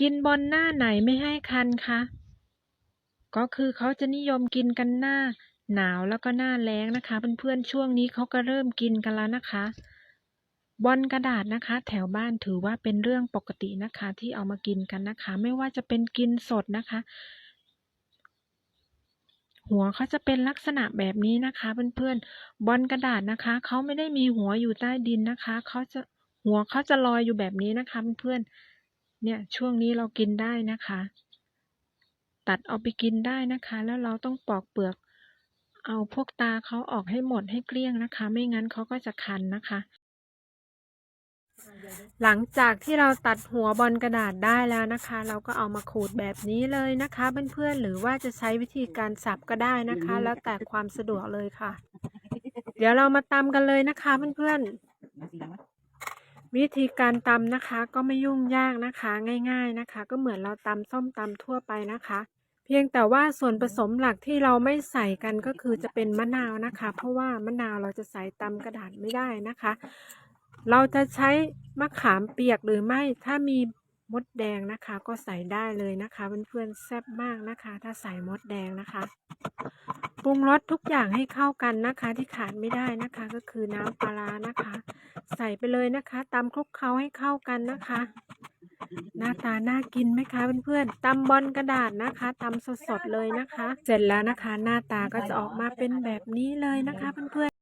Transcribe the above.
กินบนหน้าไหนไม่ให้คันคะ ก็คือเขาจะนิยมกินกันหน้า หนาวแล้วก็หน้าแล้งนะคะ เพื่อนๆช่วงนี้เขาก็เริ่มกินกันแล้วนะคะ บอลกระดาษนะคะ แถวบ้านถือว่าเป็นเรื่องปกตินะคะ ที่เอามากินกันนะคะ ไม่ว่าจะเป็นกินสดนะคะ หัวเขาจะเป็นลักษณะแบบนี้นะคะเพื่อนๆบอลกระดาษนะคะเขาไม่ได้มีหัวอยู่ใต้ดินนะคะเขาจะหัวเขาจะลอยอยู่แบบนี้นะคะเพื่อนๆ เนี่ยช่วงนี้เรากินได้นะคะ ตัดเอาไปกินได้นะคะ แล้วเราต้องปอกเปลือก เอาพวกตาเขาออกให้หมดให้เกลี้ยงนะคะ ไม่งั้นเขาก็จะคันนะคะ หลังจากที่เราตัดหัวบอลกระดาษได้แล้วนะคะ เราก็เอามาขูดแบบนี้เลยนะคะเพื่อนๆหรือว่าจะใช้วิธีการสับก็ได้นะคะ แล้วแต่ความสะดวกเลยค่ะ เดี๋ยวเรามาตำกันเลยนะคะเพื่อนๆ วิธีการตำนะคะก็ไม่ยุ่งยากนะคะ ง่ายๆนะคะ ก็เหมือนเราตำส้มตำทั่วไปนะคะ เพียงแต่ว่าส่วนผสมหลักที่เราไม่ใส่กันก็คือจะเป็นมะนาวนะคะ เพราะว่ามะนาวเราจะใส่ตำกระดาษไม่ได้นะคะ เราจะใช้มะขามเปียกหรือไม่ถ้ามีมดแดงนะคะ ก็ใส่ได้เลยนะคะเพื่อนๆแซ่บมากนะคะ ถ้าใส่มดแดงนะคะ งรสทุกอย่างให้เข้ากันนะคะ ที่ขาดไม่ได้นะคะ ก็คือน้ำปลาร้านะคะ ใส่ไปเลยนะคะตำคลุกเคล้าให้เข้ากันนะคะ หน้าตาน่ากินไหมคะเพื่อนๆตำบอลกระดาษนะคะตำสดๆเลยนะคะ เสร็จแล้วนะคะ หน้าตาก็จะออกมาเป็นแบบนี้เลยนะคะเพื่อนๆ